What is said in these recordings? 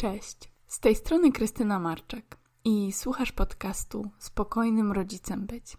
Cześć, z tej strony Krystyna Marczak i słuchasz podcastu Spokojnym Rodzicem Być.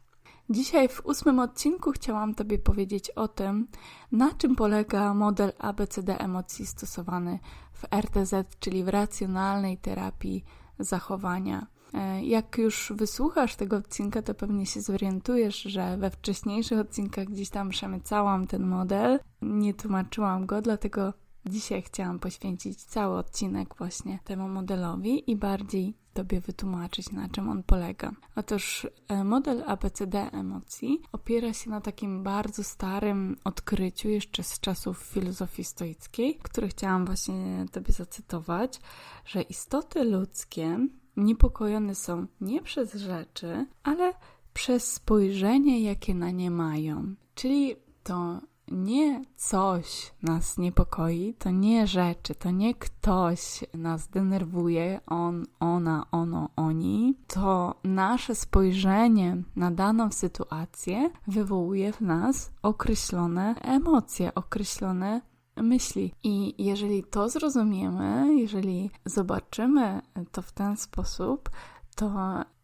Dzisiaj w ósmym odcinku chciałam Tobie powiedzieć o tym, na czym polega model ABCD emocji stosowany w RTZ, czyli w racjonalnej terapii zachowania. E, jak już wysłuchasz tego odcinka, to pewnie się zorientujesz, że we wcześniejszych odcinkach gdzieś tam przemycałam ten model. Nie tłumaczyłam go, dlatego Dzisiaj chciałam poświęcić cały odcinek właśnie temu modelowi i bardziej Tobie wytłumaczyć, na czym on polega. Otóż e, model ABCD emocji opiera się na takim bardzo starym odkryciu, jeszcze z czasów filozofii stoickiej, które chciałam właśnie Tobie zacytować, że istoty ludzkie niepokojone są nie przez rzeczy, ale przez spojrzenie, jakie na nie mają. Czyli to nie coś nas niepokoi, to nie rzeczy, to nie ktoś nas denerwuje, on, ona, ono, oni, to nasze spojrzenie na daną sytuację wywołuje w nas określone emocje, określone myśli. I jeżeli to zrozumiemy, jeżeli zobaczymy to w ten sposób, to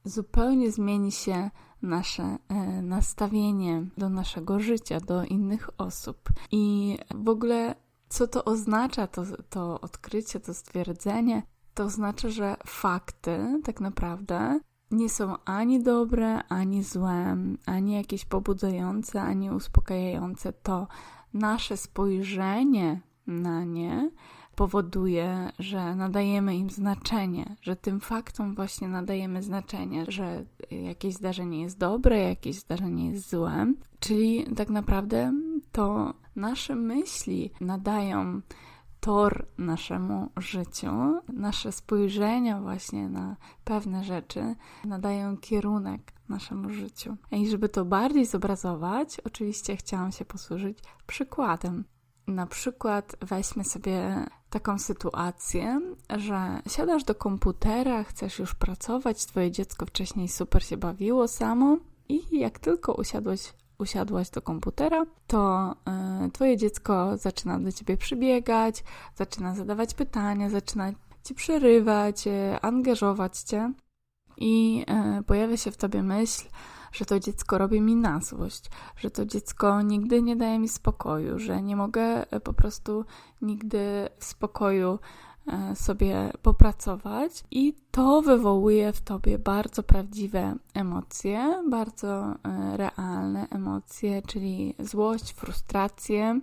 zupełnie zmieni się nasze e, nastawienie do naszego życia, do innych osób. I w ogóle, co to oznacza, to, to odkrycie, to stwierdzenie? To oznacza, że fakty tak naprawdę nie są ani dobre, ani złe, ani jakieś pobudzające, ani uspokajające. To nasze spojrzenie na nie powoduje, że nadajemy im znaczenie, że tym faktom właśnie nadajemy znaczenie, że jakieś zdarzenie jest dobre, jakieś zdarzenie jest złe. Czyli tak naprawdę to nasze myśli nadają tor naszemu życiu, nasze spojrzenia właśnie na pewne rzeczy nadają kierunek naszemu życiu. I żeby to bardziej zobrazować, oczywiście chciałam się posłużyć przykładem. Na przykład weźmy sobie taką sytuację, że siadasz do komputera, chcesz już pracować, twoje dziecko wcześniej super się bawiło samo i jak tylko usiadłeś, usiadłaś do komputera, to y, twoje dziecko zaczyna do ciebie przybiegać, zaczyna zadawać pytania, zaczyna ci przerywać, y, angażować cię i y, pojawia się w tobie myśl, że to dziecko robi mi na złość, że to dziecko nigdy nie daje mi spokoju, że nie mogę e, po prostu nigdy w spokoju e, sobie popracować. I to wywołuje w tobie bardzo prawdziwe emocje, bardzo e, realne emocje, czyli złość, frustrację,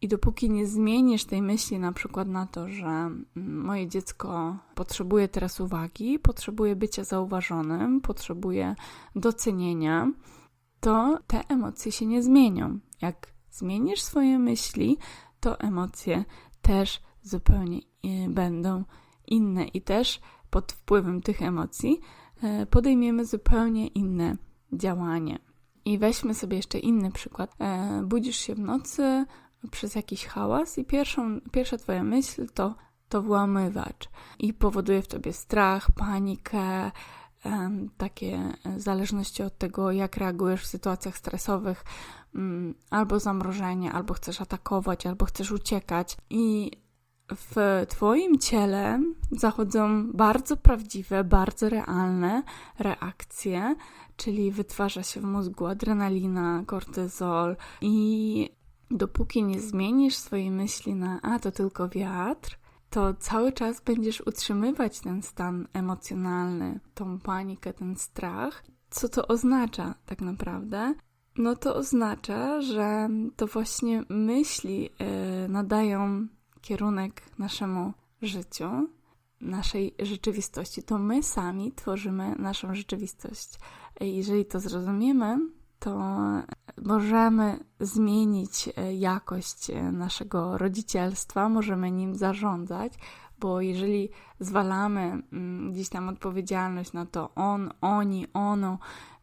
i dopóki nie zmienisz tej myśli na przykład na to, że mm, moje dziecko potrzebuje teraz uwagi, potrzebuje bycia zauważonym, potrzebuje docenienia, to te emocje się nie zmienią. Jak zmienisz swoje myśli, to emocje też zupełnie e, będą inne i też pod wpływem tych emocji e, podejmiemy zupełnie inne działanie. I weźmy sobie jeszcze inny przykład. E, budzisz się w nocy, przez jakiś hałas i pierwszą, pierwsza twoja myśl to, to włamywacz i powoduje w tobie strach, panikę, takie zależności od tego, jak reagujesz w sytuacjach stresowych, mm, albo zamrożenie, albo chcesz atakować, albo chcesz uciekać. I w Twoim ciele zachodzą bardzo prawdziwe, bardzo realne reakcje, czyli wytwarza się w mózgu adrenalina, kortyzol i dopóki nie zmienisz swojej myśli na a to tylko wiatr, to cały czas będziesz utrzymywać ten stan emocjonalny, tą panikę, ten strach. Co to oznacza tak naprawdę? No to oznacza, że to właśnie myśli yy, nadają kierunek naszemu życiu, naszej rzeczywistości. To my sami tworzymy naszą rzeczywistość. Jeżeli to zrozumiemy, to możemy zmienić e, jakość e, naszego rodzicielstwa, możemy nim zarządzać, bo jeżeli zwalamy mm, gdzieś tam odpowiedzialność na to on, oni, ono,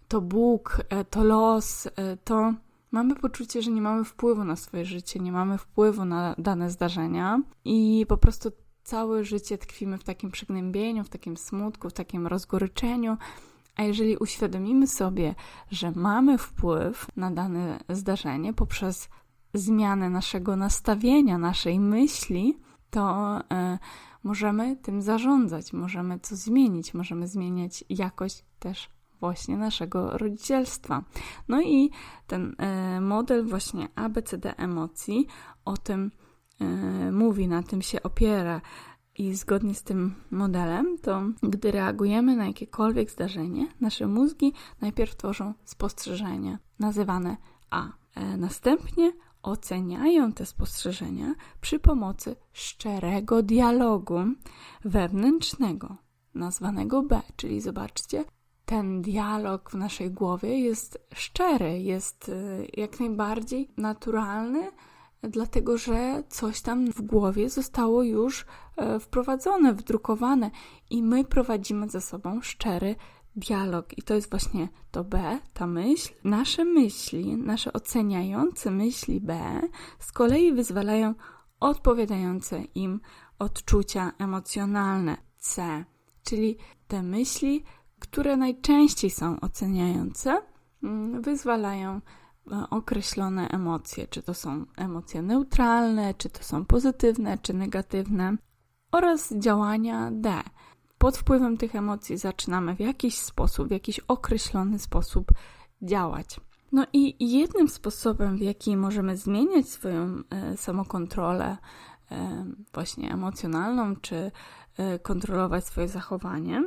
to Bóg, e, to los, to mamy poczucie, że nie mamy wpływu na swoje życie, nie mamy wpływu na dane zdarzenia i po prostu całe życie tkwimy w takim przygnębieniu, w takim smutku, w takim rozgoryczeniu a jeżeli uświadomimy sobie, że mamy wpływ na dane zdarzenie poprzez zmianę naszego nastawienia, naszej myśli, to y, możemy tym zarządzać, możemy to zmienić, możemy zmieniać jakość też właśnie naszego rodzicielstwa. No i ten e, model właśnie ABCD emocji o tym e, mówi, na tym się opiera. I zgodnie z tym modelem, to gdy reagujemy na jakiekolwiek zdarzenie, nasze mózgi najpierw tworzą spostrzeżenia, nazywane A. E, następnie oceniają te spostrzeżenia przy pomocy szczerego dialogu wewnętrznego, nazwanego B. Czyli zobaczcie, ten dialog w naszej głowie jest szczery, jest e, jak najbardziej naturalny, dlatego że coś tam w głowie zostało już e, wprowadzone, wdrukowane i my prowadzimy ze sobą szczery dialog. I to jest właśnie to B, ta myśl. Nasze myśli, nasze oceniające myśli B z kolei wyzwalają odpowiadające im odczucia emocjonalne C, czyli te myśli, które najczęściej są oceniające, mm, wyzwalają określone emocje, czy to są emocje neutralne, czy to są pozytywne, czy negatywne, oraz działania D. Pod wpływem tych emocji zaczynamy w jakiś sposób, w jakiś określony sposób działać. No i jednym sposobem, w jaki możemy zmieniać swoją e, samokontrolę, e, właśnie emocjonalną, czy kontrolować swoje zachowanie,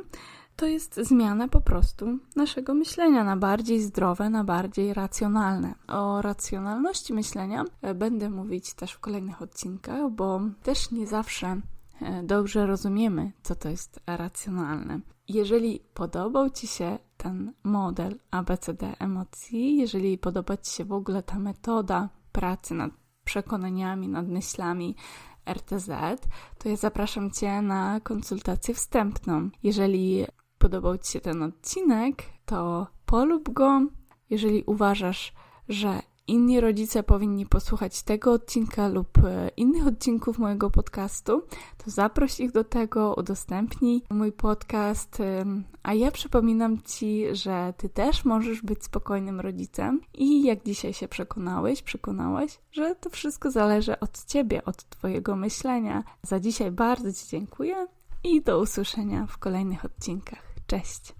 to jest zmiana po prostu naszego myślenia na bardziej zdrowe, na bardziej racjonalne. O racjonalności myślenia e, będę mówić też w kolejnych odcinkach, bo też nie zawsze e, dobrze rozumiemy, co to jest racjonalne. Jeżeli podobał Ci się ten model ABCD emocji, jeżeli podoba Ci się w ogóle ta metoda pracy nad przekonaniami, nad myślami, RTZ, to ja zapraszam Cię na konsultację wstępną. Jeżeli podobał Ci się ten odcinek, to polub go. Jeżeli uważasz, że inni rodzice powinni posłuchać tego odcinka lub e, innych odcinków mojego podcastu, to zaproś ich do tego, udostępnij mój podcast. A ja przypominam Ci, że Ty też możesz być spokojnym rodzicem i jak dzisiaj się przekonałeś, przekonałaś, że to wszystko zależy od Ciebie, od Twojego myślenia. Za dzisiaj bardzo Ci dziękuję i do usłyszenia w kolejnych odcinkach. Cześć!